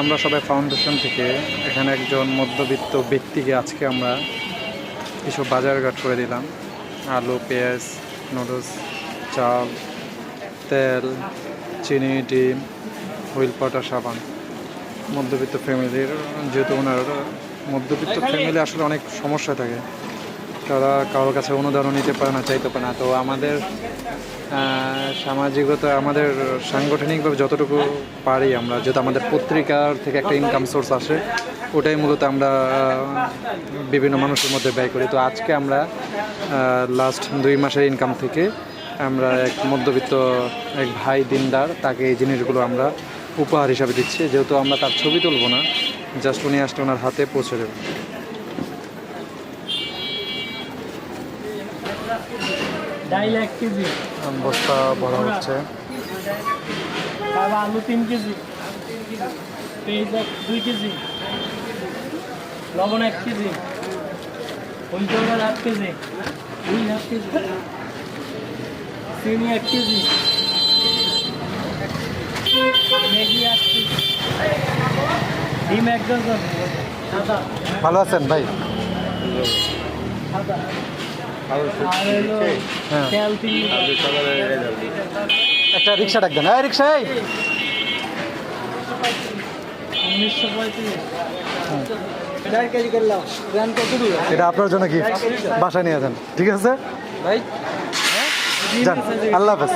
আমরা সবাই ফাউন্ডেশন থেকে এখানে একজন মধ্যবিত্ত ব্যক্তিকে আজকে আমরা কিছু বাজারঘাট করে দিলাম। আলু পেঁয়াজ নুডলস চাল তেল চিনি ডিম হুইল পাউডার সাবান। মধ্যবিত্ত ফ্যামিলির যেহেতু ওনার মধ্যবিত্ত ফ্যামিলি আসলে অনেক সমস্যা থাকে। তারা কারোর কাছে অনুদানও নিতে পারে না, চাইতে পারে না। তো আমাদের সামাজিকতা, আমাদের সাংগঠনিকভাবে যতটুকু পারি আমরা, যেহেতু আমাদের পত্রিকার থেকে একটা ইনকাম সোর্স আসে, ওটাই মূলত আমরা বিভিন্ন মানুষের মধ্যে ব্যয় করি। তো আজকে আমরা লাস্ট দুই মাসের ইনকাম থেকে আমরা এক মধ্যবিত্ত এক ভাই দিনদার, তাকে এই জিনিসগুলো আমরা উপহার হিসাবে দিচ্ছি। যেহেতু আমরা তার ছবি তুলব না জাস্ট উনি আসলে ওনার হাতে পৌঁছে দেবো। ডাইল এক কেজি। বস্তা ভরা হচ্ছে। তারপর আলু তিন কেজি। পেঁয়াজ এক দুই কেজি। লবণ এক কেজি। পাউডার হাফ কেজি। হুইল হাফ কেজি। চিনি এক কেজি। ম্যাগি এক কেজি। ডিম এক ডজন। ভালো আছেন ভাই? সাদা। একটা রিক্সা ডাক দেন। এই রিক্সা এই। উনিশশো পঁয়ত্রিশ। এটা আপনার জন্য গিফট বাসায় নিয়ে যান। ঠিক আছে ভাই। যান। আল্লাহ হাফেজ।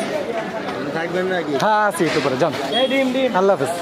হ্যাঁ আছি একটু পরে। যান। ডিম ডিম। আল্লাহ হাফেজ।